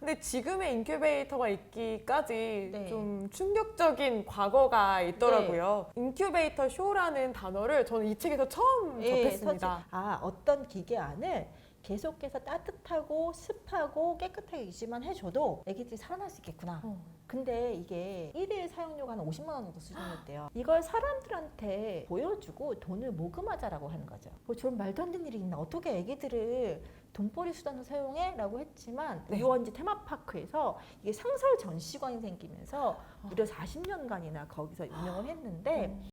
근데 지금의 인큐베이터가 있기까지 네. 좀 충격적인 과거가 있더라고요. 인큐베이터 쇼라는 단어를 저는 이 책에서 처음 예, 접했습니다. 서지- 아 어떤 기계 안을 계속해서 따뜻하고 습하고 깨끗하게 유지만 해줘도 애기들이 살아날 수 있겠구나. 어. 근데 이게 일일 사용료가 한 50만 원 정도 수준이었대요. 이걸 사람들한테 보여주고 돈을 모금하자라고 하는 거죠. 뭐 저런 말도 안 되는 일이 있나? 어떻게 애기들을 돈벌이 수단으로 사용해? 라고 했지만 네. 유원지 테마파크에서 이게 상설 전시관이 생기면서 무려 40년간이나 거기서 운영을 했는데 음.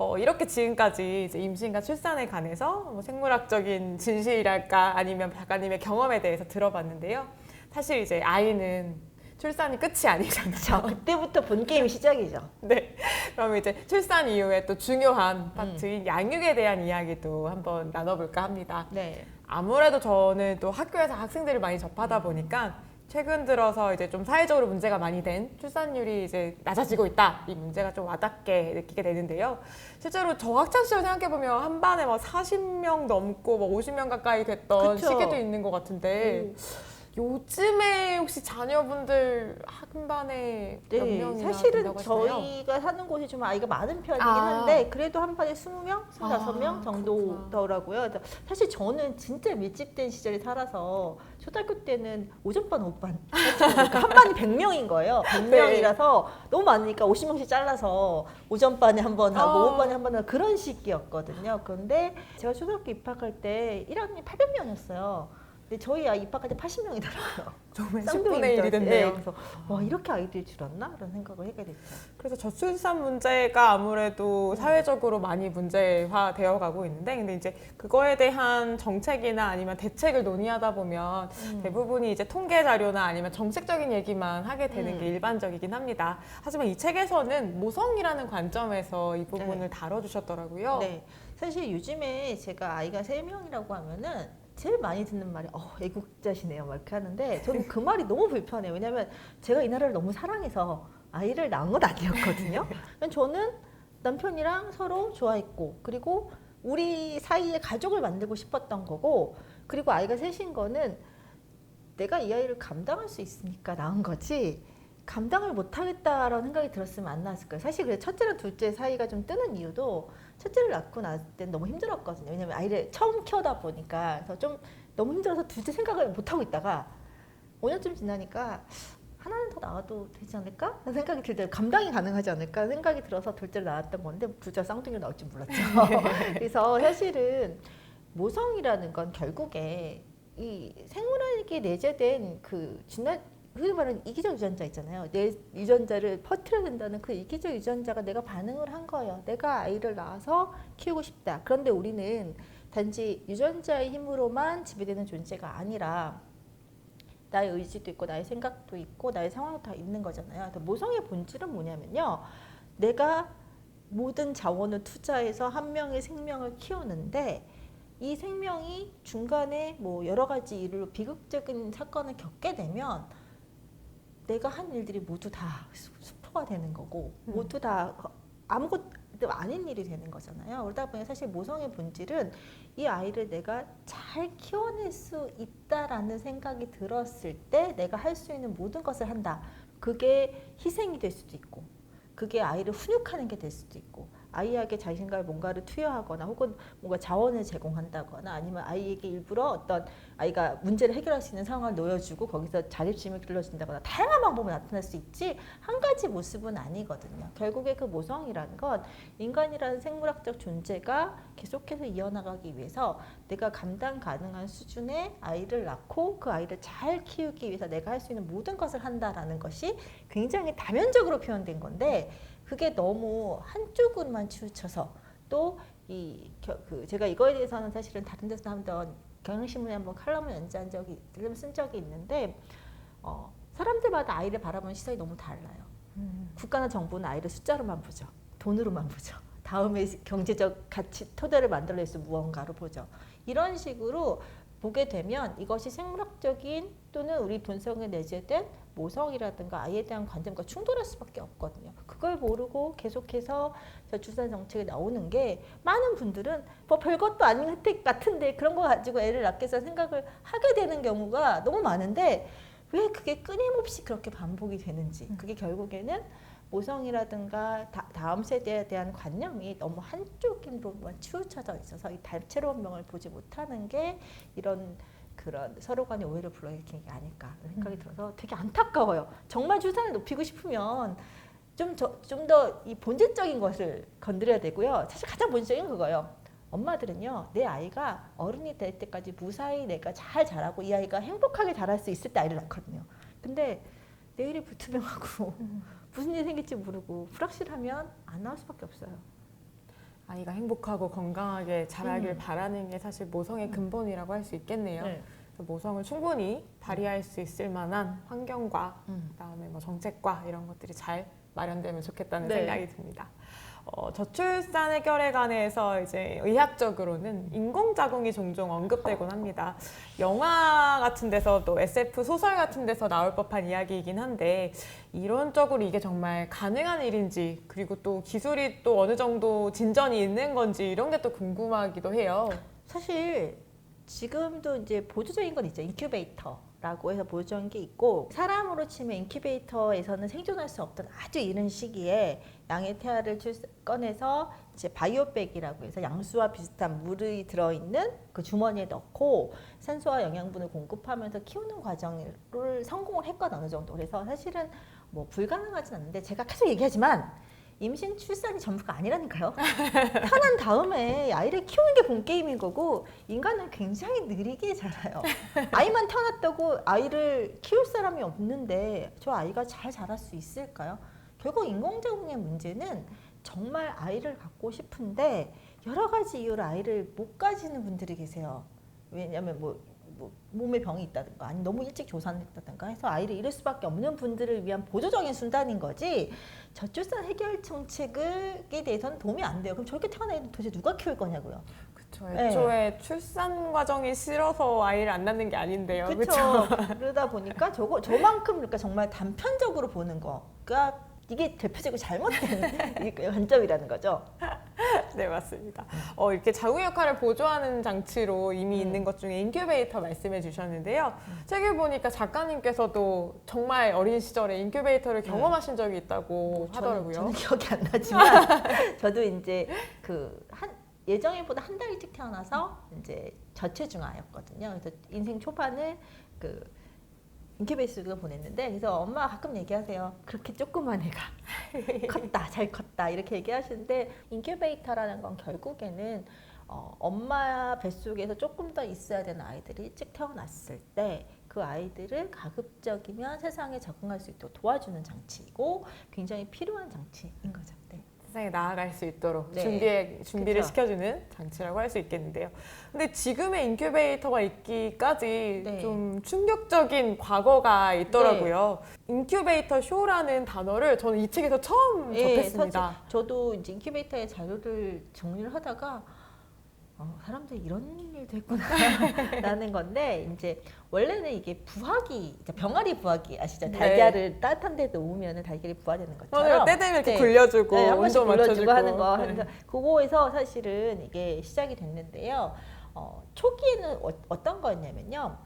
어, 이렇게 지금까지 이제 임신과 출산에 관해서 뭐 생물학적인 진실이랄까 아니면 작가님의 경험에 대해서 들어봤는데요. 사실 이제 아이는 출산이 끝이 자, 아니잖아요. 그때부터 본 게임 시작이죠. 네. 그럼 이제 출산 이후에 또 중요한 파트인 양육에 대한 이야기도 한번 나눠볼까 합니다. 네. 아무래도 저는 또 학교에서 학생들을 많이 접하다 보니까 최근 들어서 이제 좀 사회적으로 문제가 많이 된 출산율이 이제 낮아지고 있다. 이 문제가 좀 와닿게 느끼게 되는데요. 실제로 저 학창 시절 생각해 보면 한 반에 막 40명 넘고 뭐 50명 가까이 됐던 그쵸. 시기도 있는 것 같은데 요즘에 혹시 자녀분들 한 반에 몇 네, 명이나 사실은 된다고 하시나요? 저희가 사는 곳이 좀 아이가 많은 편이긴 아. 한데 그래도 한 반에 20명, 25명 아, 정도더라고요. 그래서 사실 저는 진짜 밀집된 시절에 살아서 초등학교 때는 오전반, 오후반 그러니까 한 반이 100명인 거예요. 네. 100명이라서 너무 많으니까 50명씩 잘라서 오전반에 한 번 하고 아. 오후반에 한 번 하고 그런 시기였거든요. 그런데 제가 초등학교 입학할 때 1학년이 800명이었어요. 근데 저희 아이 입학할 때 80명이더라고요. 정말 쌍둥이 10분의 1이 됐네요. 그래서 와 이렇게 아이들이 줄었나? 라는 생각을 하게 됐죠. 그래서 저출산 문제가 아무래도 사회적으로 많이 문제화 되어 가고 있는데 근데 이제 그거에 대한 정책이나 아니면 대책을 논의하다 보면 음. 대부분이 이제 통계 자료나 아니면 정책적인 얘기만 하게 되는 음. 게 일반적이긴 합니다. 하지만 이 책에서는 모성이라는 관점에서 이 부분을 다뤄 주셨더라고요. 네. 사실 요즘에 제가 아이가 세명이라고 하면은 제일 많이 듣는 말이 어, 애국자시네요. 막 이렇게 하는데 저는 그 말이 너무 불편해요. 왜냐면 제가 이 나라를 너무 사랑해서 아이를 낳은 건 아니었거든요. 그냥 저는 남편이랑 서로 좋아했고 그리고 우리 사이에 가족을 만들고 싶었던 거고 그리고 아이가 셋인 거는 내가 이 아이를 감당할 수 있으니까 낳은 거지 감당을 못하겠다라는 생각이 들었으면 안 낳았을 거예요. 사실 그래 첫째랑 둘째 사이가 좀 뜨는 이유도 첫째를 낳고 나을 땐 너무 힘들었거든요. 왜냐면 아이를 처음 키우다 보니까 그래서 좀 너무 힘들어서 둘째 생각을 못 하고 있다가 5년쯤 지나니까 하나는 더 낳아도 되지 않을까? 라는 생각이 들 때 감당이 가능하지 않을까 생각이 들어서 둘째를 낳았던 건데 둘째가 쌍둥이로 나올 줄 몰랐죠. 그래서 사실은 모성이라는 건 결국에 이 생물학에 내재된 그 지난 흔히 말하는 이기적 유전자 있잖아요. 내 유전자를 퍼뜨려야 된다는 그 이기적 유전자가 내가 반응을 한 거예요. 내가 아이를 낳아서 키우고 싶다. 그런데 우리는 단지 유전자의 힘으로만 지배되는 존재가 아니라 나의 의지도 있고 나의 생각도 있고 나의 상황도 다 있는 거잖아요. 모성의 본질은 뭐냐면요. 내가 모든 자원을 투자해서 한 명의 생명을 키우는데 이 생명이 중간에 뭐 여러 가지 일로 비극적인 사건을 겪게 되면 내가 한 일들이 모두 다 수- 수포가 되는 거고 음. 모두 다 아무것도 아닌 일이 되는 거잖아요. 그러다 보니 사실 모성의 본질은 이 아이를 내가 잘 키워낼 수 있다라는 생각이 들었을 때 내가 할 수 있는 모든 것을 한다. 그게 희생이 될 수도 있고 그게 아이를 훈육하는 게 될 수도 있고 아이에게 자신감을 뭔가를 투여하거나 혹은 뭔가 자원을 제공한다거나 아니면 아이에게 일부러 어떤 아이가 문제를 해결할 수 있는 상황을 놓여주고 거기서 자립심을 길러준다거나 다양한 방법으로 나타날 수 있지 한 가지 모습은 아니거든요. 결국에 그 모성이라는 건 인간이라는 생물학적 존재가 계속해서 이어나가기 위해서 내가 감당 가능한 수준의 아이를 낳고 그 아이를 잘 키우기 위해서 내가 할 수 있는 모든 것을 한다라는 것이 굉장히 다면적으로 표현된 건데 그게 너무 한쪽으로만 치우쳐서 또이 그 제가 이거에 대해서는 사실은 다른 데서 한번 경향신문에 한번 칼럼을 연재한 적이 쓴 적이 있는데 어, 사람들마다 아이를 바라보는 시선이 너무 달라요. 음. 국가나 정부는 아이를 숫자로만 보죠. 돈으로만 보죠. 다음에 경제적 가치 토대를 만들어낼 수 무언가로 보죠. 이런 식으로 보게 되면 이것이 생물학적인 또는 우리 분석에 내재된 모성이라든가 아이에 대한 관점과 충돌할 수밖에 없거든요. 그걸 모르고 계속해서 저출산 정책에 나오는 게 많은 분들은 뭐 별것도 아닌 혜택 같은데 그런 거 가지고 애를 낳겠다 생각을 하게 되는 경우가 너무 많은데 왜 그게 끊임없이 그렇게 반복이 되는지 그게 결국에는 모성이라든가 다, 다음 세대에 대한 관념이 너무 한쪽으로만 치우쳐져 있어서 이 다채로운 명을 보지 못하는 게 이런 그런 서로 간의 오해를 불러일으키는 게 아닐까 생각이 들어서 되게 안타까워요. 정말 출산을 높이고 싶으면 좀 좀 더 이 본질적인 것을 건드려야 되고요. 사실 가장 본질적인 그거예요. 엄마들은요, 내 아이가 어른이 될 때까지 무사히 내가 잘 자라고 이 아이가 행복하게 자랄 수 있을 때 아이를 낳거든요. 근데 내일이 불투명하고 무슨 일이 생길지 모르고 불확실하면 안 나올 수밖에 없어요. 아이가 행복하고 건강하게 자라길 음. 바라는 게 사실 모성의 음. 근본이라고 할 수 있겠네요. 네. 그래서 모성을 충분히 발휘할 수 있을 만한 환경과 음. 그다음에 뭐 정책과 이런 것들이 잘 마련되면 좋겠다는 네. 생각이 듭니다. 어, 저출산 해결에 관해서 이제 의학적으로는 인공자궁이 종종 언급되곤 합니다. 영화 같은 데서 또 SF 소설 같은 데서 나올 법한 이야기이긴 한데 이론적으로 이게 정말 가능한 일인지 그리고 또 기술이 또 어느 정도 진전이 있는 건지 이런 게 또 궁금하기도 해요. 사실 지금도 이제 보조적인 건 있죠. 인큐베이터 라고 해서 보조적인 게 있고 사람으로 치면 인큐베이터에서는 생존할 수 없던 아주 이른 시기에 양의 태아를 출 꺼내서 이제 바이오백이라고 해서 양수와 비슷한 물이 들어있는 그 주머니에 넣고 산소와 영양분을 공급하면서 키우는 과정을 성공을 했거든 어느 정도. 그래서 사실은 뭐 불가능하진 않는데 제가 계속 얘기하지만 임신 출산이 전부가 아니라니까요. 태어난 다음에 아이를 키우는 게 본 게임인 거고 인간은 굉장히 느리게 자라요. 아이만 태어났다고 아이를 키울 사람이 없는데 저 아이가 잘 자랄 수 있을까요? 결국 인공자궁의 문제는 정말 아이를 갖고 싶은데 여러 가지 이유로 아이를 못 가지는 분들이 계세요. 왜냐하면 뭐, 뭐 몸에 병이 있다든가 아니면 너무 일찍 조산했다든가 해서 아이를 잃을 수밖에 없는 분들을 위한 보조적인 순단인 거지 저출산 해결 정책에 대해서는 도움이 안 돼요. 그럼 저렇게 태어난 애는 도대체 누가 키울 거냐고요. 그쵸. 네. 애초에 출산 과정이 싫어서 아이를 안 낳는 게 아닌데요. 그렇죠. 그러다 보니까 저거 저만큼 그러니까 정말 단편적으로 보는 거가 이게 대표적으로 잘못된 이 관점이라는 거죠. 네, 맞습니다. 어, 이렇게 자궁 역할을 보조하는 장치로 이미 음. 있는 것 중에 인큐베이터 말씀해 주셨는데요. 책을 보니까 작가님께서도 정말 어린 시절에 인큐베이터를 네. 경험하신 적이 있다고 하더라고요. 저는, 저는 기억이 안 나지만 저도 이제 그 한 예정일보다 한 달 일찍 태어나서 이제 저체중아였거든요. 그래서 인생 초반을 그 인큐베이스로 보냈는데 그래서 엄마가 가끔 얘기하세요. 그렇게 조그만 애가 컸다, 잘 컸다 이렇게 얘기하시는데 인큐베이터라는 건 결국에는 어, 엄마 뱃속에서 조금 더 있어야 되는 아이들이 일찍 태어났을 때 그 아이들을 가급적이면 세상에 적응할 수 있도록 도와주는 장치이고 굉장히 필요한 장치인 거죠. 네. 세상에 나아갈 수 있도록 네. 준비에, 준비를 그쵸. 시켜주는 장치라고 할 수 있겠는데요. 근데 지금의 인큐베이터가 있기까지 네. 좀 충격적인 과거가 있더라고요. 인큐베이터 쇼라는 단어를 저는 이 책에서 처음 예, 접했습니다. 사실 저도 이제 인큐베이터의 자료를 정리를 하다가 어, 사람들이 이런 일도 했구나라는 건데 이제 원래는 이게 부화기, 병아리 부화기 아시죠? 네. 달걀을 따뜻한 데 놓으면 달걀이 부화되는 것처럼 맞아요. 때 되면 이렇게 네. 굴려주고 네, 한 번씩 온도 맞춰주고 하는 거 네. 하면서 그거에서 사실은 이게 시작이 됐는데요. 어, 초기에는 어, 떤 거였냐면요.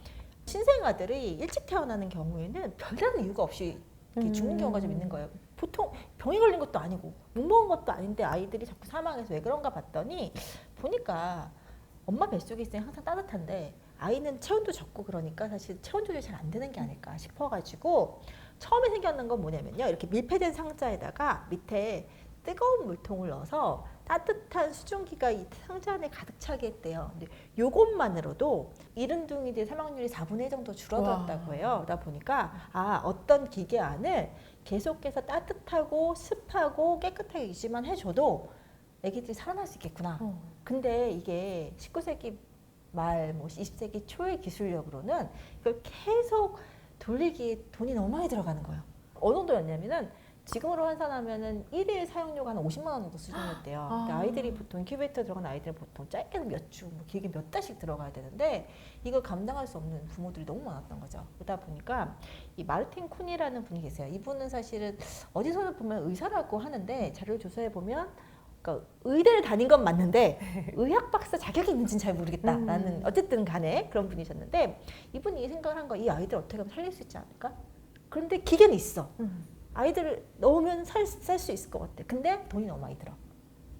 신생아들이 일찍 태어나는 경우에는 별다른 이유가 없이 이렇게 죽는 음. 경우가 좀 있는 거예요. 보통 병이 걸린 것도 아니고 못 먹은 것도 아닌데 아이들이 자꾸 사망해서 왜 그런가 봤더니 보니까 엄마 뱃속에 있으면 항상 따뜻한데 아이는 체온도 적고 그러니까 사실 체온 조절이 잘 안 되는 게 아닐까 싶어가지고 처음에 생겼는 건 뭐냐면요 이렇게 밀폐된 상자에다가 밑에 뜨거운 물통을 넣어서 따뜻한 수증기가 이 상자 안에 가득 차게 했대요. 근데 요것만으로도 이른둥이들 사망률이 4분의 1 정도 줄어들었다고 해요. 그러다 보니까 아 어떤 기계 안을 계속해서 따뜻하고 습하고 깨끗하게 유지만 해줘도 애기들이 살아날 수 있겠구나. 어. 근데 이게 19세기 말, 뭐 20세기 초의 기술력으로는 이걸 계속 돌리기 돈이 너무 많이 들어가는 거예요. 어느 정도였냐면은 지금으로 환산하면은 일일 사용료가 한 50만 원 정도 수준이었대요. 아. 근데 아이들이 보통 인큐베이터 들어간 아이들은 보통 짧게는 몇 주, 뭐 길게 몇 달씩 들어가야 되는데 이걸 감당할 수 없는 부모들이 너무 많았던 거죠. 그러다 보니까 이 마르틴 쿤이라는 분이 계세요. 이분은 사실은 어디서는 보면 의사라고 하는데 자료를 조사해 보면 그러니까 의대를 다닌 건 맞는데 의학 박사 자격이 있는지는 잘 모르겠다라는 음. 어쨌든 간에 그런 분이셨는데 이분이 생각을 한 거 이 아이들 어떻게 하면 살릴 수 있지 않을까? 그런데 기계는 있어. 음. 아이들을 넣으면 살수 있을 것 같아. 근데 돈이 너무 많이 들어.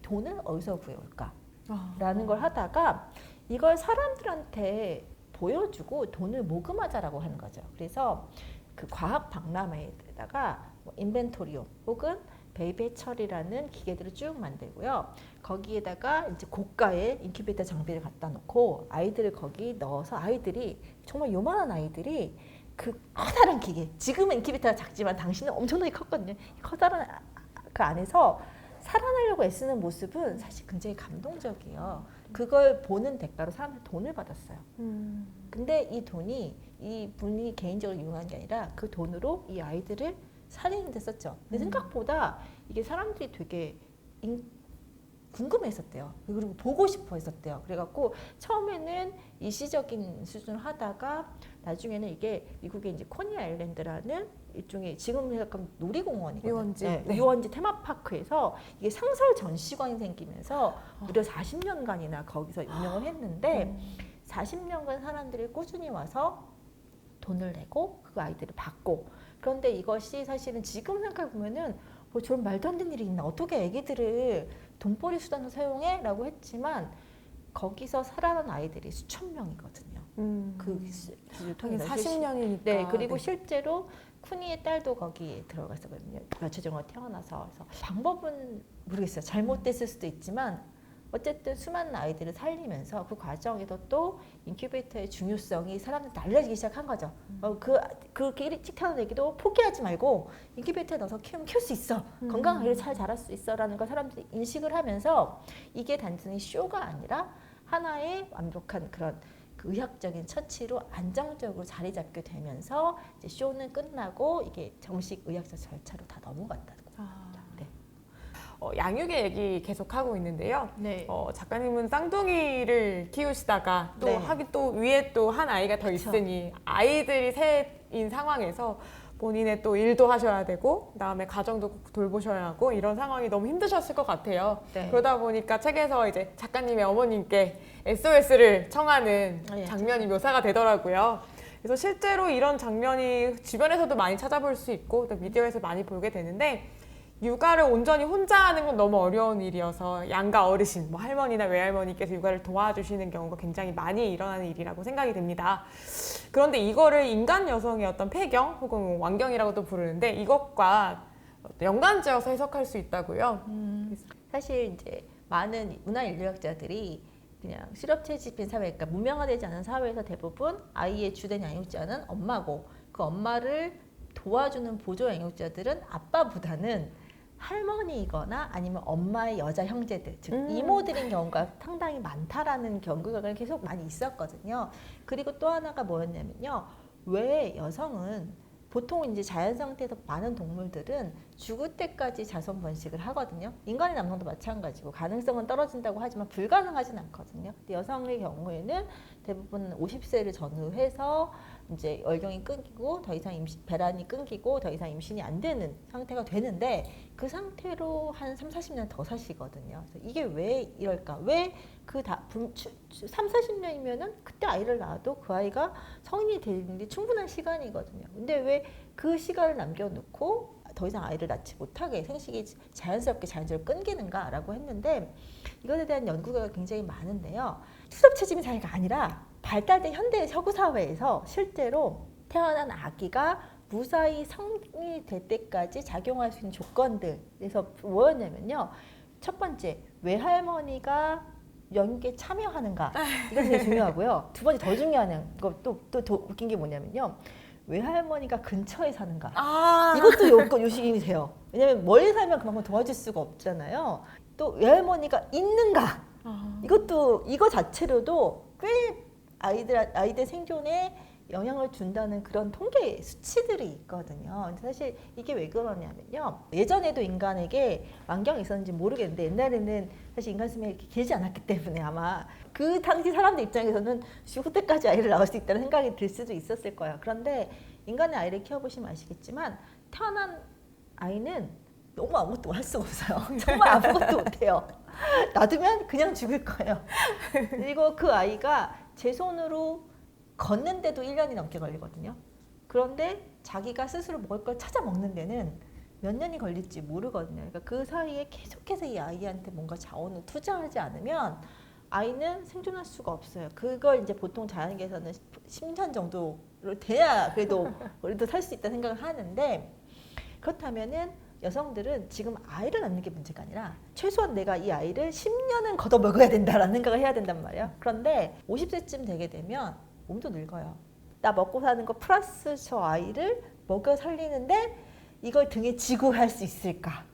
돈을 어디서 구해올까? 아. 라는 걸 하다가 이걸 사람들한테 보여주고 돈을 모금하자라고 하는 거죠. 그래서 그 과학 박람회에다가 뭐 인벤토리움 혹은 베이베철이라는 기계들을 쭉 만들고요. 거기에다가 이제 고가의 인큐베이터 장비를 갖다 놓고 아이들을 거기 넣어서 아이들이 정말 요만한 아이들이 그 커다란 기계 지금은 인큐베이터가 작지만 당시는 엄청나게 컸거든요. 이 커다란 아- 그 안에서 살아나려고 애쓰는 모습은 사실 굉장히 감동적이에요. 그걸 보는 대가로 사람들이 돈을 받았어요. 음. 근데 이 돈이 이 분이 개인적으로 이용한 게 아니라 그 돈으로 이 아이들을 살리는 데 썼죠. 근데 음. 생각보다 이게 사람들이 되게 인- 궁금했었대요. 그리고 보고 싶어 했었대요. 그래갖고 처음에는 일시적인 수준을 하다가 나중에는 이게 미국의 이제 코니 아일랜드라는 일종의 지금 생각하면 놀이공원이거든요. 유원지. 네, 네. 유원지 테마파크에서 이게 상설 전시관이 생기면서 무려 40년간이나 거기서 운영을 했는데 음. 40년간 사람들이 꾸준히 와서 돈을 내고 그 아이들을 받고 그런데 이것이 사실은 지금 생각해 보면은 뭐 저런 말도 안 되는 일이 있나 어떻게 아기들을 돈벌이 수단으로 사용해? 라고 했지만 거기서 살아난 아이들이 수천 명이거든요. 음. 그 기술을 하긴 통해서 40년이니까. 네, 그리고 실제로 쿠니의 딸도 거기에 들어갔었거든요. 며칠 전에 태어나서 그래서 방법은 모르겠어요. 잘못됐을 수도 있지만 어쨌든 수많은 아이들을 살리면서 그 과정에서 또 인큐베이터의 중요성이 사람들한테 알려지기 시작한 거죠. 어, 그 그렇게 일찍 태어난 애기도 포기하지 말고 인큐베이터에 넣어서 키우면 키울 수 있어. 음. 아이를 잘 자랄 수 있어라는 걸 사람들이 인식을 하면서 이게 단순히 쇼가 아니라 하나의 완벽한 그런 그 의학적인 처치로 안정적으로 자리 잡게 되면서 이제 쇼는 끝나고 이게 정식 의학적 절차로 다 넘어갔다고. 아. 네. 어, 양육의 얘기 계속 하고 있는데요. 네. 어, 작가님은 쌍둥이를 키우시다가 또 네. 하긴 또 위에 또 한 아이가 더 그쵸. 있으니 아이들이 셋인 상황에서 본인의 또 일도 하셔야 되고 그다음에 가정도 돌보셔야 하고 이런 상황이 너무 힘드셨을 것 같아요. 네. 그러다 보니까 책에서 이제 작가님의 어머님께 SOS를 청하는 아, 예. 장면이 묘사가 되더라고요. 그래서 실제로 이런 장면이 주변에서도 많이 찾아볼 수 있고 또 미디어에서 많이 보게 되는데 육아를 온전히 혼자 하는 건 너무 어려운 일이어서 양가 어르신, 뭐 할머니나 외할머니께서 육아를 도와주시는 경우가 굉장히 많이 일어나는 일이라고 생각이 됩니다. 그런데 이거를 인간 여성의 어떤 폐경 혹은 뭐 완경이라고도 부르는데 이것과 연관지어서 해석할 수 있다고요. 사실 이제 많은 문화 인류학자들이 그냥 실업 채집인 사회, 그러니까 문명화되지 않은 사회에서 대부분 아이의 주된 양육자는 엄마고 그 엄마를 도와주는 보조 양육자들은 아빠보다는 할머니이거나 아니면 엄마의 여자 형제들, 즉 음. 이모들인 경우가 상당히 많다라는 연구가 계속 많이 있었거든요. 그리고 또 하나가 뭐였냐면요. 왜 여성은 보통 이제 자연 상태에서 많은 동물들은 죽을 때까지 자손 번식을 하거든요. 인간의 남성도 마찬가지고 가능성은 떨어진다고 하지만 불가능하진 않거든요. 여성의 경우에는 대부분 50세를 전후해서 이제 열경이 끊기고 더 이상 임신, 배란이 끊기고 더 이상 임신이 안 되는 상태가 되는데 그 상태로 한 3, 40년 더 사시거든요. 그래서 이게 왜 이럴까? 왜그 다, 3, 40년이면은 그때 아이를 낳아도 그 아이가 성인이 되는데 충분한 시간이거든요. 근데 왜 그 시간을 남겨놓고 더 이상 아이를 낳지 못하게 생식이 자연스럽게 자연적으로 끊기는가라고 했는데 이것에 대한 연구가 굉장히 많은데요. 투섭 채집인 사회가 아니라 발달된 현대 서구 사회에서 실제로 태어난 아기가 무사히 성이 될 때까지 작용할 수 있는 조건들에서 뭐였냐면요. 첫 번째 외할머니가 연기에 참여하는가 이건 되게 중요하고요. 두 번째 더 중요한 것또또 더 웃긴 게 뭐냐면요. 외할머니가 근처에 사는가 아, 이것도 요건 요식이 돼요. 왜냐면 멀리 살면 그만큼 도와줄 수가 없잖아요. 또 외할머니가 있는가 아. 이것도 이거 자체로도 꽤 아이들 아이들 생존에 영향을 준다는 그런 통계 수치들이 있거든요. 사실 이게 왜 그러냐면요. 예전에도 인간에게 만경이 있었는지 모르겠는데 옛날에는 사실 인간 수명이 이렇게 길지 않았기 때문에 아마 그 당시 사람들 입장에서는 후대까지 아이를 낳을 수 있다는 생각이 들 수도 있었을 거예요. 그런데 인간의 아이를 키워보시면 아시겠지만 태어난 아이는 너무 아무것도 할 수가 없어요. 정말 아무것도 못해요. 놔두면 그냥 죽을 거예요. 그리고 그 아이가 제 손으로 걷는데도 1년이 넘게 걸리거든요. 그런데 자기가 스스로 먹을 걸 찾아 먹는 데는 몇 년이 걸릴지 모르거든요. 그러니까 그 사이에 계속해서 이 아이한테 뭔가 자원을 투자하지 않으면 아이는 생존할 수가 없어요. 그걸 이제 보통 자연계에서는 10년 정도로 돼야 그래도 우리도 살 수 있다 생각을 하는데 그렇다면은 여성들은 지금 아이를 낳는 게 문제가 아니라 최소한 내가 이 아이를 10년은 걷어 먹어야 된다라는 생각을 해야 된단 말이에요. 그런데 50세쯤 되게 되면 몸도 늙어요. 나 먹고 사는 거 플러스 저 아이를 먹여 살리는데 이걸 등에 지고 할 수 있을까?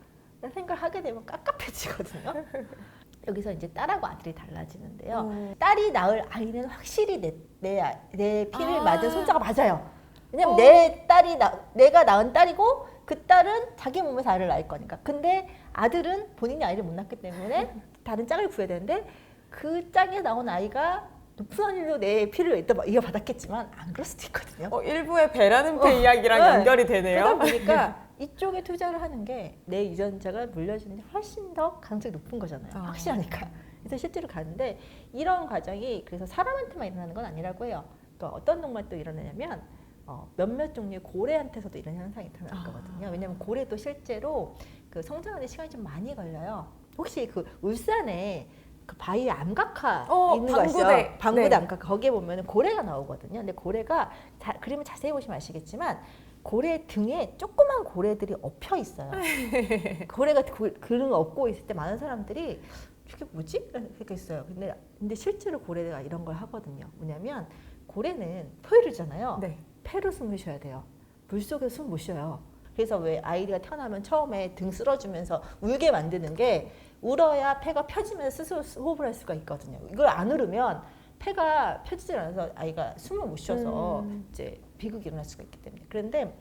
라는 생각을 하게 되면 깝깝해지거든요. 여기서 이제 딸하고 아들이 달라지는데요. 음. 딸이 낳을 아이는 확실히 내, 내, 아- 내 피를 아. 맞은 손자가 맞아요. 왜냐면 어. 내 딸이 나, 내가 낳은 딸이고 그 딸은 자기 몸에서 아이를 낳을 거니까. 근데 아들은 본인이 아이를 못 낳기 때문에 다른 짝을 구해야 되는데 그 짝에 나온 아이가 높은 확률로 내 피를 일단 이어받았겠지만 안 그럴 수도 있거든요. 어, 일부의 배라는 배 어, 이야기랑 네. 연결이 되네요. 그러다 보니까 이쪽에 투자를 하는 게 내 유전자가 물려주는 게 훨씬 더 가능성이 높은 거잖아요. 아. 확실하니까. 그래서 실제로 가는데 이런 과정이 그래서 사람한테만 일어나는 건 아니라고 해요. 또 어떤 동물 또 일어나냐면 어, 몇몇 종류의 고래한테서도 이런 현상이 나타날 아. 거거든요. 왜냐하면 고래도 실제로 그 성장하는 시간이 좀 많이 걸려요. 혹시 그 울산에 그 바위 암각화 어, 있는 거 아시죠? 방구대. 네. 암각화 거기에 보면 고래가 나오거든요. 근데 고래가 자, 그림을 자세히 보시면 아시겠지만 고래 등에 조그만 고래들이 엎혀 있어요. 고래가 그, 거 엎고 있을 때 많은 사람들이 이게 뭐지? 생각했어요. 근데 근데 실제로 고래가 이런 걸 하거든요. 뭐냐면 고래는 포유류잖아요. 네. 폐로 숨을 쉬어야 돼요. 물 속에서 숨못 쉬어요. 그래서 왜 아이가 태어나면 처음에 등 쓸어주면서 울게 만드는 게 울어야 폐가 펴지면서 스스로 호흡을 할 수가 있거든요. 이걸 안 울으면 폐가 펴지질 않아서 아이가 숨을 못 쉬어서 음. 이제 비극이 일어날 수가 있기 때문에. 그런데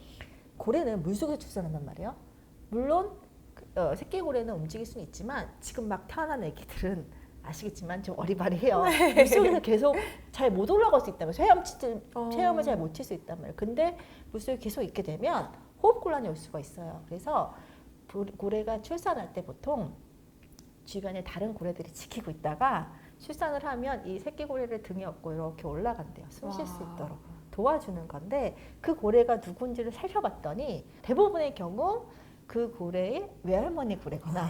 고래는 물 속에서 출산한단 말이에요. 물론 그, 어, 새끼 고래는 움직일 수는 있지만 지금 막 태어난 애기들은 아시겠지만 좀 어리바리해요. 물 속에서 계속 잘 못 올라갈 수 있다면 어. 체험을 잘 못 칠 수 있단 말이에요. 근데 물속에 계속 있게 되면 호흡 곤란이 올 수가 있어요. 그래서 고- 고래가 출산할 때 보통 주변에 다른 고래들이 지키고 있다가 출산을 하면 이 새끼 고래를 등에 업고 이렇게 올라간대요. 숨 쉴수 와. 있도록 도와주는 건데 그 고래가 누군지를 살펴봤더니 대부분의 경우 그 고래의 외할머니 고래거나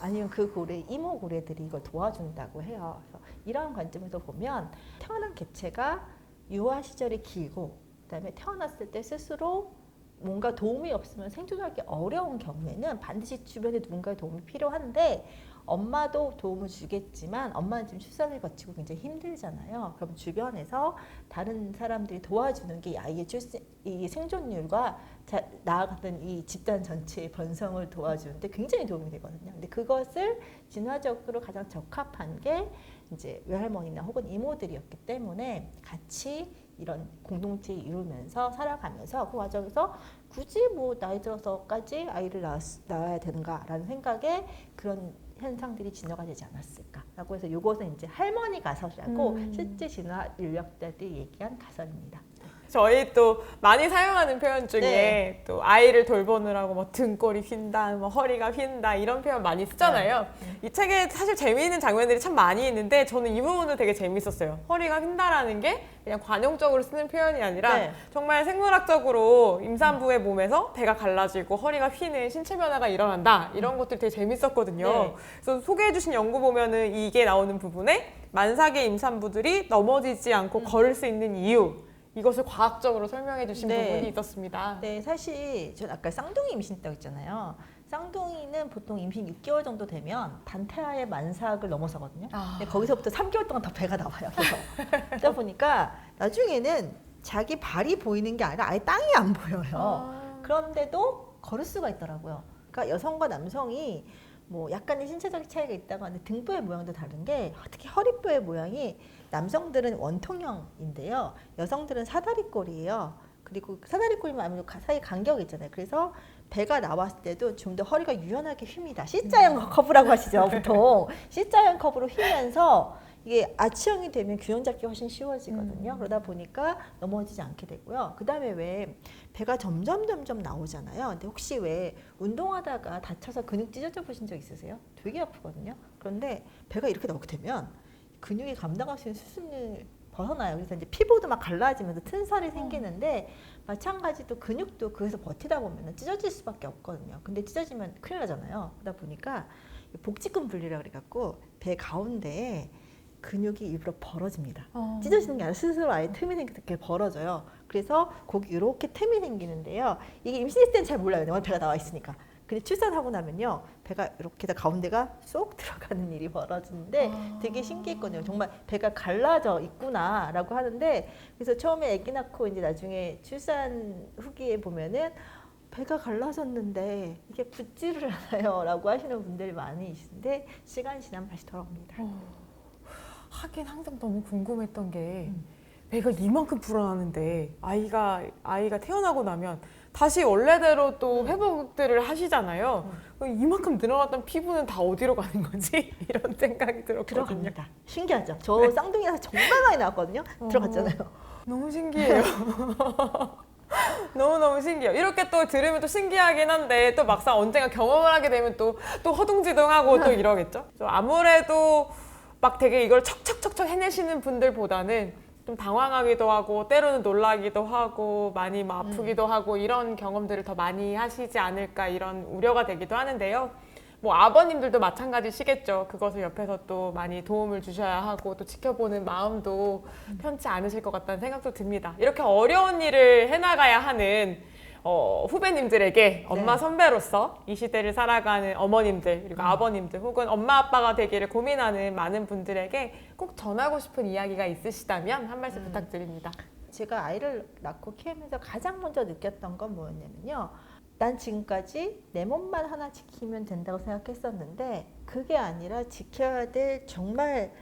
아니면 그 고래 이모 고래들이 이걸 도와준다고 해요. 이런 관점에서 보면 태어난 개체가 유아 시절이 길고 그다음에 태어났을 때 스스로 뭔가 도움이 없으면 생존하기 어려운 경우에는 반드시 주변에 누군가의 도움이 필요한데 엄마도 도움을 주겠지만 엄마는 지금 출산을 거치고 굉장히 힘들잖아요. 그럼 주변에서 다른 사람들이 도와주는 게이 아이의 출생, 이 생존율과 자, 나아가던 이 집단 전체의 번성을 도와주는데 굉장히 도움이 되거든요. 근데 그것을 진화적으로 가장 적합한 게 이제 외할머니나 혹은 이모들이었기 때문에 같이 이런 공동체 이루면서 살아가면서 그 과정에서 굳이 뭐 나이 들어서까지 아이를 낳았, 낳아야 되는가라는 생각에 그런 현상들이 진화가 되지 않았을까라고 해서 이것은 이제 할머니 가설이라고 음. 실제 진화 인력자들이 얘기한 가설입니다. 저희 또 많이 사용하는 표현 중에 네. 또 아이를 돌보느라고 뭐 등골이 휜다, 뭐 허리가 휜다 이런 표현 많이 쓰잖아요. 네. 이 책에 사실 재미있는 장면들이 참 많이 있는데 저는 이 부분도 되게 재밌었어요. 허리가 휜다라는 게 그냥 관용적으로 쓰는 표현이 아니라 네. 정말 생물학적으로 임산부의 몸에서 배가 갈라지고 허리가 휘는 신체 변화가 일어난다 이런 것들이 되게 재밌었거든요. 네. 그래서 소개해주신 연구 보면은 이게 나오는 부분에 만삭의 임산부들이 넘어지지 않고 걸을 수 있는 이유 이것을 과학적으로 설명해 주신 네. 부분이 있었습니다. 네, 사실 전 아까 쌍둥이 임신했다고 했잖아요. 쌍둥이는 보통 임신 6개월 정도 되면 단태아의 만삭을 넘어서거든요. 아. 근데 거기서부터 3개월 동안 더 배가 나와요. 계속. 그러다 보니까 나중에는 자기 발이 보이는 게 아니라 아예 땅이 안 보여요. 아. 그런데도 걸을 수가 있더라고요. 그러니까 여성과 남성이 뭐 약간의 신체적 차이가 있다고 하는데 등뼈의 모양도 다른 게 특히 허리뼈의 모양이 남성들은 원통형인데요. 여성들은 사다리꼴이에요. 그리고 사다리꼴이면 아무래도 가- 사이 간격이 있잖아요. 그래서 배가 나왔을 때도 좀 더 허리가 유연하게 휩니다. C자형 커브라고 하시죠, 보통. C자형 커브로 휘면서 이게 아치형이 되면 균형 잡기 훨씬 쉬워지거든요. 음. 그러다 보니까 넘어지지 않게 되고요. 그 다음에 왜 배가 점점 점점 나오잖아요. 근데 혹시 왜 운동하다가 다쳐서 근육 찢어져 보신 적 있으세요? 되게 아프거든요. 그런데 배가 이렇게 나오게 되면 근육이 감당할 수 있는 수준을 벗어나요. 그래서 이제 피부도 막 갈라지면서 튼살이 생기는데 마찬가지로 근육도 그래서 버티다 보면 찢어질 수밖에 없거든요. 근데 찢어지면 큰일 나잖아요. 그러다 보니까 복직근 분리라 그래갖고 배 가운데에 근육이 일부러 벌어집니다. 어. 찢어지는 게 아니라 스스로 아예 틈이 생기게 벌어져요. 그래서 거기 이렇게 틈이 생기는데요. 이게 임신했을 때는 잘 몰라요. 왜냐면 배가 나와 있으니까. 근데 출산하고 나면요. 배가 이렇게 다 가운데가 쏙 들어가는 일이 벌어지는데 아. 되게 신기했거든요. 정말 배가 갈라져 있구나라고 하는데 그래서 처음에 아기 낳고 이제 나중에 출산 후기에 보면은 배가 갈라졌는데 이게 붙지를 않아요라고 하시는 분들이 많이 있는데 시간이 지나면 다시 돌아옵니다. 어. 하긴 항상 너무 궁금했던 게 음. 배가 이만큼 불어나는데 아이가 아이가 태어나고 나면 다시 원래대로 또 회복들을 하시잖아요. 그럼 이만큼 늘어났던 피부는 다 어디로 가는 거지? 이런 생각이 들었거든요. 들어갑니다. 신기하죠? 저 쌍둥이라서 정말 많이 나왔거든요. 어. 들어갔잖아요. 너무 신기해요. 너무 너무 신기해요. 이렇게 또 들으면 또 신기하긴 한데 또 막상 언젠가 경험을 하게 되면 또 또 허둥지둥하고 또 이러겠죠. 좀 아무래도 막 되게 이걸 척척척척 해내시는 분들보다는 좀 당황하기도 하고 때로는 놀라기도 하고 많이 뭐 아프기도 하고 이런 경험들을 더 많이 하시지 않을까 이런 우려가 되기도 하는데요. 뭐 아버님들도 마찬가지시겠죠. 그것을 옆에서 또 많이 도움을 주셔야 하고 또 지켜보는 마음도 편치 않으실 것 같다는 생각도 듭니다. 이렇게 어려운 일을 해나가야 하는 어, 후배님들에게 엄마 선배로서 이 시대를 살아가는 어머님들 그리고 아버님들 혹은 엄마 아빠가 되기를 고민하는 많은 분들에게 꼭 전하고 싶은 이야기가 있으시다면 한 말씀 부탁드립니다. 제가 아이를 낳고 키우면서 가장 먼저 느꼈던 건 뭐였냐면요. 난 지금까지 내 몸만 하나 지키면 된다고 생각했었는데 그게 아니라 지켜야 될 정말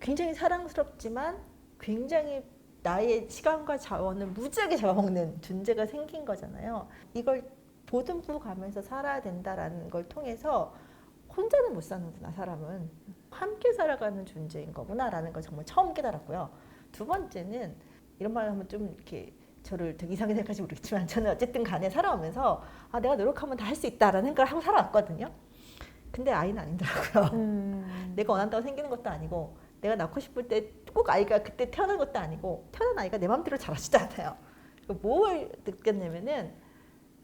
굉장히 사랑스럽지만 굉장히 나의 시간과 자원을 무지하게 잡아먹는 존재가 생긴 거잖아요. 이걸 보듬고 가면서 살아야 된다라는 걸 통해서 혼자는 못 사는구나 사람은 함께 살아가는 존재인 거구나라는 걸 정말 처음 깨달았고요. 두 번째는 이런 말을 하면 좀 이렇게 저를 되게 이상하게 생각할지 모르겠지만 저는 어쨌든 간에 살아오면서 아 내가 노력하면 다 할 수 있다라는 생각을 하고 살아왔거든요. 근데 아이는 아니더라고요. 음. 내가 원한다고 생기는 것도 아니고 내가 낳고 싶을 때 꼭 아이가 그때 태어난 것도 아니고 태어난 아이가 내 마음대로 자라지도 않아요. 뭘 느꼈냐면은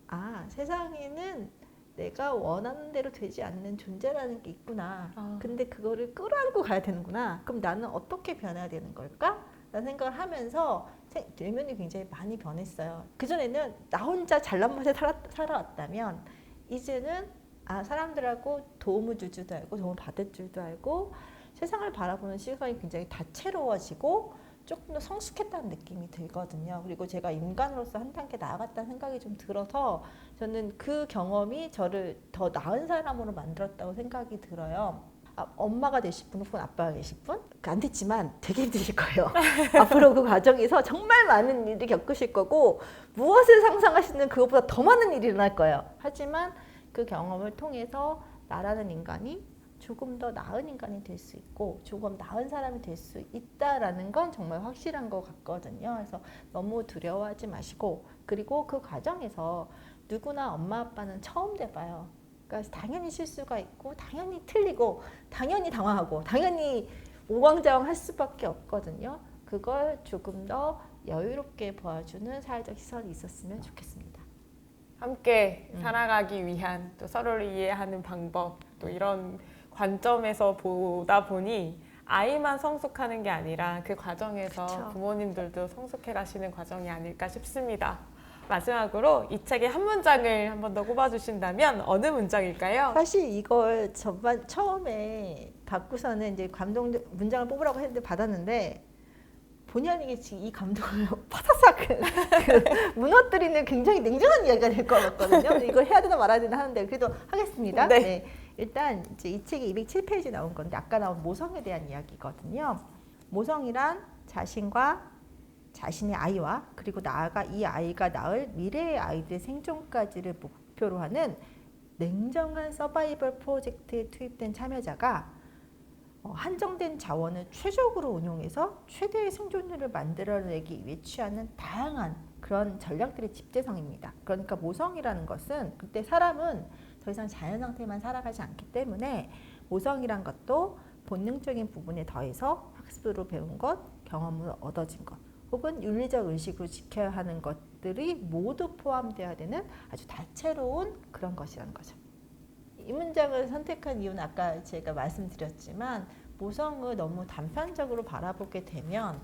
아 세상에는 내가 원하는 대로 되지 않는 존재라는 게 있구나. 아. 근데 그거를 끌어안고 가야 되는구나. 그럼 나는 어떻게 변해야 되는 걸까? 라는 생각을 하면서 세- 내면이 굉장히 많이 변했어요. 그전에는 나 혼자 잘난 맛에 살아, 살아왔다면 이제는 아 사람들하고 도움을 줄 줄도 알고 도움을 받을 줄도 알고 세상을 바라보는 시각이 굉장히 다채로워지고 조금 더 성숙했다는 느낌이 들거든요. 그리고 제가 인간으로서 한 단계 나아갔다는 생각이 좀 들어서 저는 그 경험이 저를 더 나은 사람으로 만들었다고 생각이 들어요. 아, 엄마가 되실 분 혹은 아빠가 되실 분? 안 됐지만 되게 힘드실 거예요. 앞으로 그 과정에서 정말 많은 일이 겪으실 거고 무엇을 상상하시는 그것보다 더 많은 일이 일어날 거예요. 하지만 그 경험을 통해서 나라는 인간이 조금 더 나은 인간이 될 수 있고 조금 나은 사람이 될 수 있다라는 건 정말 확실한 것 같거든요. 그래서 너무 두려워하지 마시고 그리고 그 과정에서 누구나 엄마 아빠는 처음 돼봐요. 그러니까 당연히 실수가 있고 당연히 틀리고 당연히 당황하고 당연히 오광장황 할 수밖에 없거든요. 그걸 조금 더 여유롭게 보아주는 사회적 시선이 있었으면 좋겠습니다. 함께 음. 살아가기 위한 또 서로를 이해하는 방법 또 이런 관점에서 보다 보니 아이만 성숙하는 게 아니라 그 과정에서 그쵸. 부모님들도 성숙해 가시는 과정이 아닐까 싶습니다. 마지막으로 이 책의 한 문장을 한 번 더 꼽아주신다면 어느 문장일까요? 사실 이걸 전반 처음에 받고서는 이제 감동 문장을 뽑으라고 했는데 받았는데 본의 아니게 지금 이 감동을 파사삭 그 무너뜨리는 굉장히 냉정한 이야기가 될 것 같거든요. 이걸 해야 되나 말아야 되나 하는데 그래도 하겠습니다. 네. 일단 이제 이 책이 207페이지 나온 건데 아까 나온 모성에 대한 이야기거든요. 모성이란 자신과 자신의 아이와 그리고 나아가 이 아이가 낳을 미래의 아이들의 생존까지를 목표로 하는 냉정한 서바이벌 프로젝트에 투입된 참여자가 어, 한정된 자원을 최적으로 운용해서 최대의 생존율을 만들어내기 위해 취하는 다양한 그런 전략들의 집대성입니다. 그러니까 모성이라는 것은 그때 사람은 더 이상 자연 상태만 살아가지 않기 때문에 모성이란 것도 본능적인 부분에 더해서 학습으로 배운 것, 경험으로 얻어진 것, 혹은 윤리적 의식으로 지켜야 하는 것들이 모두 포함되어야 되는 아주 다채로운 그런 것이라는 거죠. 이 문장을 선택한 이유는 아까 제가 말씀드렸지만 모성을 너무 단편적으로 바라보게 되면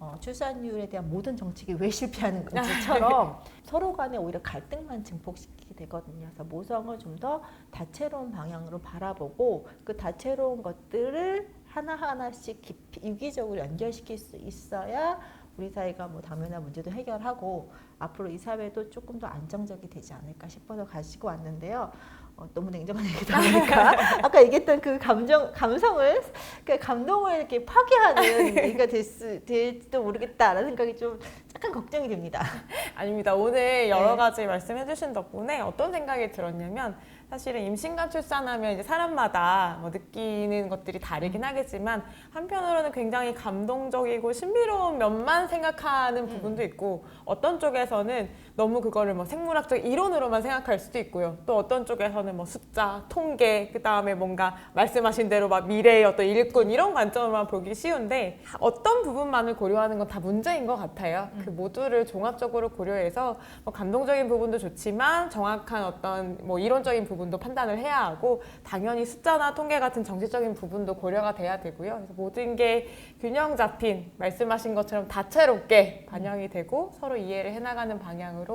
어, 출산율에 대한 모든 정책이 왜 실패하는 건지처럼 서로 간에 오히려 갈등만 증폭시키게 되거든요. 그래서 모성을 좀 더 다채로운 방향으로 바라보고 그 다채로운 것들을 하나하나씩 깊이 유기적으로 연결시킬 수 있어야 우리 사회가 뭐 당면한 문제도 해결하고 앞으로 이 사회도 조금 더 안정적이 되지 않을까 싶어서 가지고 왔는데요. 어, 너무 냉정한 얘기다 보니까 아까 얘기했던 그 감정 감성을 그 감동을 이렇게 파괴하는 얘기가 될 수, 될지도 모르겠다라는 생각이 좀 약간 걱정이 됩니다. 아닙니다. 오늘 여러 네. 가지 말씀해주신 덕분에 어떤 생각이 들었냐면 사실은 임신과 출산하면 이제 사람마다 뭐 느끼는 것들이 다르긴 하겠지만 한편으로는 굉장히 감동적이고 신비로운 면만 생각하는 부분도 있고 어떤 쪽에서는 너무 그거를 뭐 생물학적 이론으로만 생각할 수도 있고요. 또 어떤 쪽에서는 뭐 숫자, 통계, 그 다음에 뭔가 말씀하신 대로 막 미래의 어떤 일꾼 이런 관점으로만 보기 쉬운데 어떤 부분만을 고려하는 건 다 문제인 것 같아요. 그 모두를 종합적으로 고려해서 뭐 감동적인 부분도 좋지만 정확한 어떤 뭐 이론적인 부분도 판단을 해야 하고 당연히 숫자나 통계 같은 정치적인 부분도 고려가 돼야 되고요. 그래서 모든 게 균형 잡힌 말씀하신 것처럼 다채롭게 반영이 되고 서로 이해를 해나가는 방향으로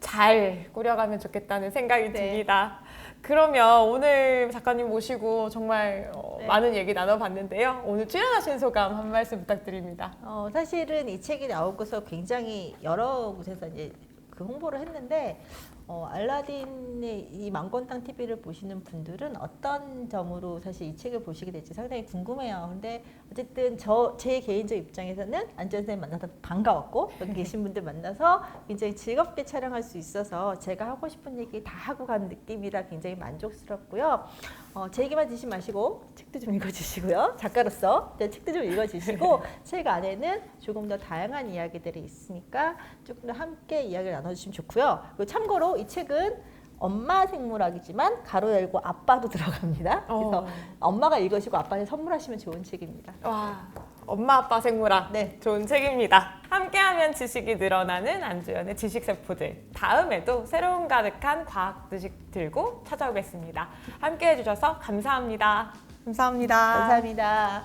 잘 꾸려가면 좋겠다는 생각이 네. 듭니다. 그러면 오늘 작가님 모시고 정말 어, 네. 많은 얘기 나눠봤는데요. 오늘 출연하신 소감 한 말씀 부탁드립니다. 어, 사실은 이 책이 나오고서 굉장히 여러 곳에서 이제 그 홍보를 했는데 어, 알라딘의 이 망건당 TV를 보시는 분들은 어떤 점으로 사실 이 책을 보시게 될지 상당히 궁금해요. 근데 어쨌든 저 제 개인적 입장에서는 안전 선생님 만나서 반가웠고 여기 계신 분들 만나서 굉장히 즐겁게 촬영할 수 있어서 제가 하고 싶은 얘기 다 하고 간 느낌이라 굉장히 만족스럽고요. 어, 제 얘기만 듣지 마시고 책도 좀 읽어주시고요. 작가로서 네, 책도 좀 읽어주시고 책 안에는 조금 더 다양한 이야기들이 있으니까 조금 더 함께 이야기를 나눠주시면 좋고요. 그리고 참고로 이 책은 엄마 생물학이지만 가로 열고 아빠도 들어갑니다. 그래서 어. 엄마가 읽으시고 아빠한테 선물하시면 좋은 책입니다. 와, 엄마 아빠 생물학 네. 좋은 책입니다. 함께하면 지식이 늘어나는 안주연의 지식세포들. 다음에도 새로운 가득한 과학 지식 들고 찾아오겠습니다. 함께해 주셔서 감사합니다. 감사합니다. 감사합니다.